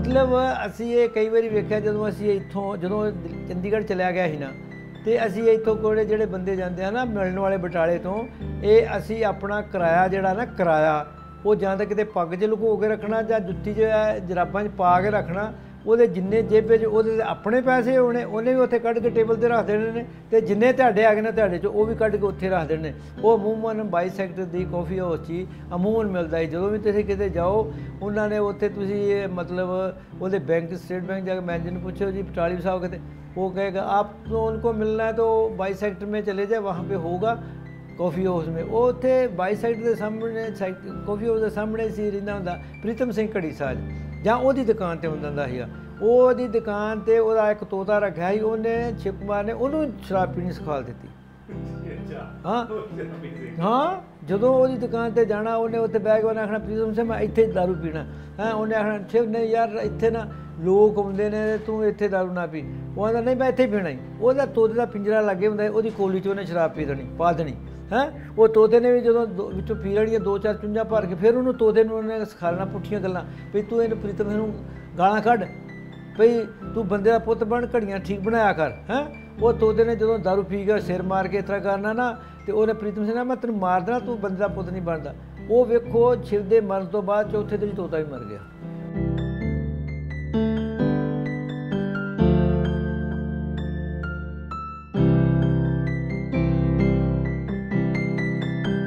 ਮਤਲਬ ਅਸੀਂ ਇਹ ਕਈ ਵਾਰੀ ਵੇਖਿਆ ਜਦੋਂ ਅਸੀਂ ਇੱਥੋਂ, ਜਦੋਂ ਚੰਡੀਗੜ੍ਹ ਚਲਿਆ ਗਿਆ ਸੀ ਨਾ, ਤੇ ਅਸੀਂ ਇੱਥੋਂ ਕੋਲੇ ਜਿਹੜੇ ਬੰਦੇ ਜਾਂਦੇ ਆ ਨਾ ਮਿਲਣ ਵਾਲੇ ਬਟਾਲੇ ਤੋਂ, ਇਹ ਅਸੀਂ ਆਪਣਾ ਕਿਰਾਇਆ ਜਿਹੜਾ ਨਾ ਕਿਰਾਇਆ, ਉਹ ਜਾਂ ਤਾਂ ਕਿਤੇ ਪੱਗ 'ਚ ਲੁਕੋ ਕੇ ਰੱਖਣਾ ਜਾਂ ਜੁੱਤੀ 'ਚ ਜਰਾਬਾਂ 'ਚ ਪਾ ਕੇ ਰੱਖਣਾ ਉਹਦੇ ਜਿੰਨੇ ਜੇਬੇ 'ਚ ਉਹਦੇ ਤੇ ਆਪਣੇ ਪੈਸੇ ਹੋਣੇ ਉਹਨੇ ਵੀ ਉੱਥੇ ਕੱਢ ਕੇ ਟੇਬਲ ਤੇ ਰੱਖ ਦੇਣੇ ਨੇ ਤੇ ਜਿੰਨੇ ਤੁਹਾਡੇ ਆ ਗਏ ਨੇ ਤੁਹਾਡੇ 'ਚ ਉਹ ਵੀ ਕੱਢ ਕੇ ਉੱਥੇ ਰੱਖ ਦੇਣੇ ਨੇ ਉਹ ਅਮੂਮਨ 22 ਸੈਕਟਰ ਦੀ ਕਾਫੀ ਹਾਊਸ 'ਚ ਹੀ ਅਮੂਮਨ ਮਿਲਦਾ ਹੈ ਜਦੋਂ ਵੀ ਤੁਸੀਂ ਕਿਤੇ ਜਾਓ ਉਹਨਾਂ ਨੇ ਉੱਥੇ ਤੁਸੀਂ ਇਹ ਮਤਲਬ ਉਹਦੇ ਬੈਂਕ ਸਟੇਟ ਬੈਂਕ ਜਾ ਕੇ ਮੈਨੇਜਰ ਨੂੰ ਪੁੱਛੋ ਜੀ ਪਟਾਲੀ ਸਾਹਿਬ कहते वो कहेगा आपको उनको मिलना है तो बाई सेक्टर में चले जाए वहाँ पे होगा ਕਾਫੀ ਹਾਊਸ ਮੇ ਉੱਥੇ ਬਾਈ ਸਾਈਡ ਦੇ ਸਾਹਮਣੇ ਕਾਫੀ ਹਾਊਸ ਦੇ ਸਾਹਮਣੇ ਸੀ ਰਹਿੰਦਾ ਹੁੰਦਾ ਪ੍ਰੀਤਮ ਸਿੰਘ ਘੜੀ ਸਾਜ ਜਾਂ ਉਹਦੀ ਦੁਕਾਨ ਤੇ ਹੁੰਦਾ ਹੁੰਦਾ ਸੀਗਾ ਉਹਦੀ ਦੁਕਾਨ ਤੇ ਉਹਦਾ ਇੱਕ ਤੋਤਾ ਰੱਖਿਆ ਸੀ ਉਹਨੇ ਕੁਮਾਰ ਨੇ ਉਹਨੂੰ ਸ਼ਰਾਬ ਪੀਣੀ ਸਿਖਾ ਦਿੱਤੀ ਹਾਂ ਹਾਂ ਜਦੋਂ ਉਹਦੀ ਦੁਕਾਨ ਤੇ ਜਾਣਾ ਉਹਨੇ ਉੱਥੇ ਬੈਗ ਉਹਨੇ ਆਖਣਾ ਪ੍ਰੀਤਮ ਸਿੰਘ ਮੈਂ ਇੱਥੇ ਦਾਰੂ ਪੀਣਾ ਹਾਂ ਉਹਨੇ ਆਖਣਾ ਸ਼ਿਵ ਨੇ ਯਾਰ ਇੱਥੇ ਨਾ ਲੋਕ ਆਉਂਦੇ ਨੇ ਤੂੰ ਇੱਥੇ ਦਾਰੂ ਨਾ ਪੀ ਉਹ ਕਹਿੰਦਾ ਨਹੀਂ ਮੈਂ ਇੱਥੇ ਪੀਣਾ ਹੀ ਉਹਦਾ ਤੋਤੇ ਦਾ ਪਿੰਜਰਾ ਲੱਗੇ ਹੁੰਦਾ ਉਹਦੀ ਕੋਲੀ 'ਚ ਉਹਨੇ ਸ਼ਰਾਬ ਪੀ ਦੇਣੀ ਪਾ ਦੇਣੀ ਹੈ? ਉਹ ਤੋਤੇ ਨੇ ਵੀ ਜਦੋਂ ਦੋ- ਵਿੱਚੋਂ ਪੀ ਲੈਣੀਆਂ ਦੋ ਚਾਰ ਚੁੰਝਾਂ ਭਰ ਕੇ ਫਿਰ ਉਹਨੂੰ ਤੋਤੇ ਨੂੰ ਉਹਨੇ ਸਿਖਾਲਣਾ ਪੁੱਠੀਆਂ ਗੱਲਾਂ। ਵੀ ਤੂੰ ਇਹਨੂੰ ਪ੍ਰੀਤਮ ਨੂੰ ਗਾਲਾਂ ਕੱਢ। ਭਈ ਤੂੰ ਬੰਦੇ ਦਾ ਪੁੱਤ ਬਣ, ਘੜੀਆਂ ਠੀਕ ਬਣਾਇਆ ਕਰ, ਹੈ? ਉਹ ਤੋਤੇ ਨੇ ਜਦੋਂ ਦਾਰੂ ਪੀ ਕੇ ਸਿਰ ਮਾਰ ਕੇ ਇਸ ਤਰ੍ਹਾਂ ਕਰਨਾ ਨਾ, ਤੇ ਉਹਨੇ ਪ੍ਰੀਤਮ ਸਿੰਘ ਨੇ ਮੈਂ ਤੈਨੂੰ ਮਾਰ ਦੇਣਾ, ਤੂੰ ਬੰਦੇ ਦਾ ਪੁੱਤ ਨਹੀਂ ਬਣਦਾ। ਉਹ ਵੇਖੋ ਸ਼ਿਵ ਦੇ ਮਰਨ ਤੋਂ ਬਾਅਦ ਚੌਥੇ ਦਿਨ ਤੋਤਾ ਵੀ ਮਰ ਗਿਆ।